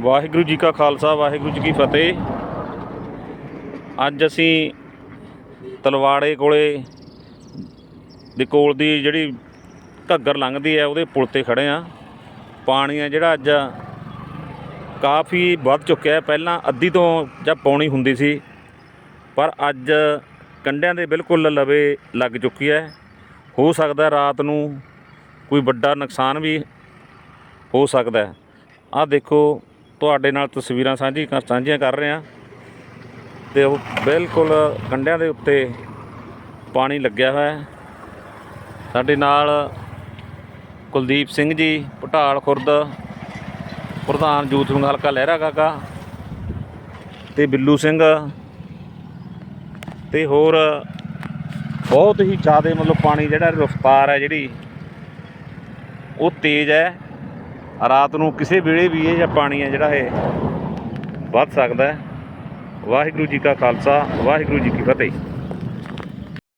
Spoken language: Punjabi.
ਵਾਹਿਗੁਰੂ ਜੀ ਕਾ ਖਾਲਸਾ, ਵਾਹਿਗੁਰੂ ਜੀ ਕੀ ਫਤਿਹ। ਅੱਜ ਅਸੀਂ ਤਲਵਾੜੇ ਕੋਲੇ ਦੇ ਕੋਲ ਦੀ ਜਿਹੜੀ ਘੱਗਰ ਲੰਘਦੀ ਹੈ, ਉਹਦੇ ਪੁਲ ਤੇ ਖੜੇ ਆ ਪਾਣੀ ਆ ਜਿਹੜਾ ਅੱਜ ਕਾਫੀ ਵੱਧ ਚੁੱਕਿਆ ਹੈ। ਪਹਿਲਾਂ ਅੱਧੀ ਤੋਂ ਜਾਂ ਪੌਣੀ ਹੁੰਦੀ ਸੀ, ਪਰ ਅੱਜ ਕੰਢਿਆਂ ਦੇ ਬਿਲਕੁਲ ਲਵੇ ਲੱਗ ਚੁੱਕੀ ਹੈ। ਹੋ ਸਕਦਾ ਰਾਤ ਨੂੰ ਕੋਈ ਵੱਡਾ ਨੁਕਸਾਨ ਵੀ ਹੋ ਸਕਦਾ ਹੈ। ਆਹ ਦੇਖੋ ਤੁਹਾਡੇ ਨਾਲ ਤਸਵੀਰਾਂ ਸਾਂਝੀ ਕਰ ਸਾਂਝੀਆਂ ਕਰ ਰਹੇ ਹਾਂ। ਤੇ ਉਹ ਬਿਲਕੁਲ ਕੰਢਿਆਂ ਦੇ ਉੱਤੇ ਪਾਣੀ ਲੱਗਿਆ ਹੋਇਆ ਹੈ। ਸਾਡੇ ਨਾਲ ਕੁਲਦੀਪ ਸਿੰਘ ਜੀ ਪਟਾਲ ਖੁਰਦ, ਪ੍ਰਧਾਨ ਯੂਥ ਸੰਘ ਹਲਕਾ ਲਹਿਰਾ ਕਾਕਾ ਤੇ ਬਿੱਲੂ ਸਿੰਘ ਤੇ ਹੋਰ ਬਹੁਤ ਹੀ ਜ਼ਿਆਦਾ ਮਤਲਬ ਪਾਣੀ ਜਿਹੜਾ ਰਫ਼ਤਾਰ ਹੈ ਜਿਹੜੀ, ਉਹ ਤੇਜ਼ ਹੈ। ਰਾਤ ਨੂੰ ਕਿਸੇ ਵੇਲੇ ਵੀ ਇਹ ਜਾਂ ਪਾਣੀ ਹੈ ਜਿਹੜਾ ਇਹ ਵੱਧ ਸਕਦਾ ਹੈ। ਵਾਹਿਗੁਰੂ ਜੀ ਕਾ ਖਾਲਸਾ, ਵਾਹਿਗੁਰੂ ਜੀ ਕੀ ਫਤਿਹ।